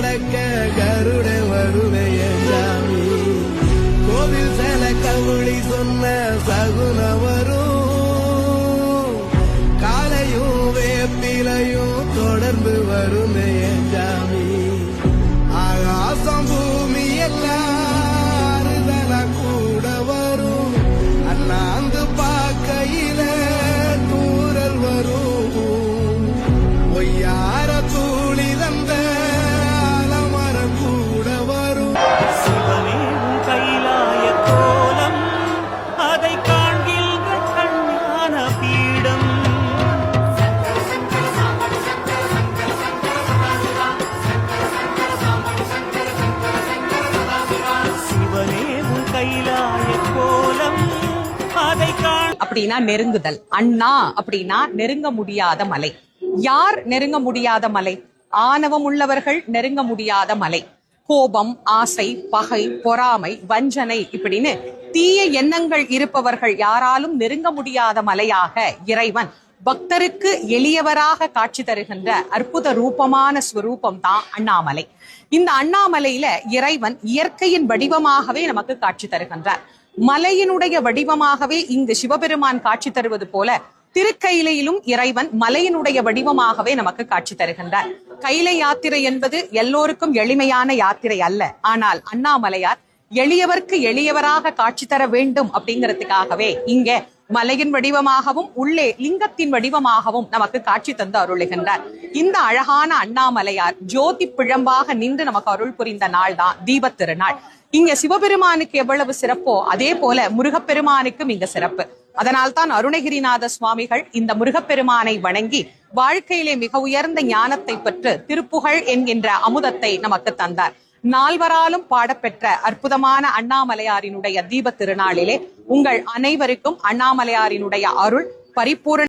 நடக்க கருட வருடைய சாமி. கோவில் சேல கவுளி சொன்ன சகுன வரும். காலையும் வேப்பிலையும் தொடர்ந்து வருமே சிவனே உன் கைலாய கோலம். அதை அப்படின்னா நெருங்குதல். அண்ணா அப்படின்னா நெருங்க முடியாத மலை. யார் நெருங்க முடியாத மலை? ஆணவம் உள்ளவர்கள் நெருங்க முடியாத மலை. கோபம் ஆசை பகை பொறாமை வஞ்சனை இப்படின்னு தீய எண்ணங்கள் இருப்பவர்கள் யாராலும் நெருங்க முடியாத மலையாக இறைவன். பக்தருக்கு எளியவராக காட்சி தருகின்ற அற்புத ரூபமான ஸ்வரூபம் தான் அண்ணாமலை. இந்த அண்ணாமலையில இறைவன் இயற்கையின் வடிவமாகவே நமக்கு காட்சி தருகின்றார். மலையினுடைய வடிவமாகவே இங்கு சிவபெருமான் காட்சி தருவது போல திருக்கையிலையிலும் இறைவன் மலையினுடைய வடிவமாகவே நமக்கு காட்சி தருகின்றார். கைலை யாத்திரை என்பது எல்லோருக்கும் எளிமையான யாத்திரை அல்ல. ஆனால் அண்ணாமலையார் எளியவர்க்கு எளியவராக காட்சி தர வேண்டும் அப்படிங்கிறதுக்காகவே இங்க மலையின் வடிவமாகவும் உள்ளே லிங்கத்தின் வடிவமாகவும் நமக்கு காட்சி தந்து அருளுகின்றார். இந்த அழகான அண்ணாமலையார் ஜோதி பிழம்பாக நின்று நமக்கு அருள் புரிந்த நாள் தான் தீபத் திருநாள். இங்க சிவபெருமானுக்கு எவ்வளவு சிறப்போ அதே போல முருகப்பெருமானுக்கும் இங்க சிறப்பு. அதனால்தான் அருணகிரிநாத சுவாமிகள் இந்த முருகப்பெருமானை வணங்கி வாழ்க்கையிலே மிக உயர்ந்த ஞானத்தை பெற்று திருப்புகழ் என்கின்ற அமுதத்தை நமக்கு தந்தார். நால்வராலும் பாடப்பெற்ற அற்புதமான அண்ணாமலையாரினுடைய தீப திருநாளிலே உங்கள் அனைவருக்கும் அண்ணாமலையாரினுடைய அருள் பரிபூரண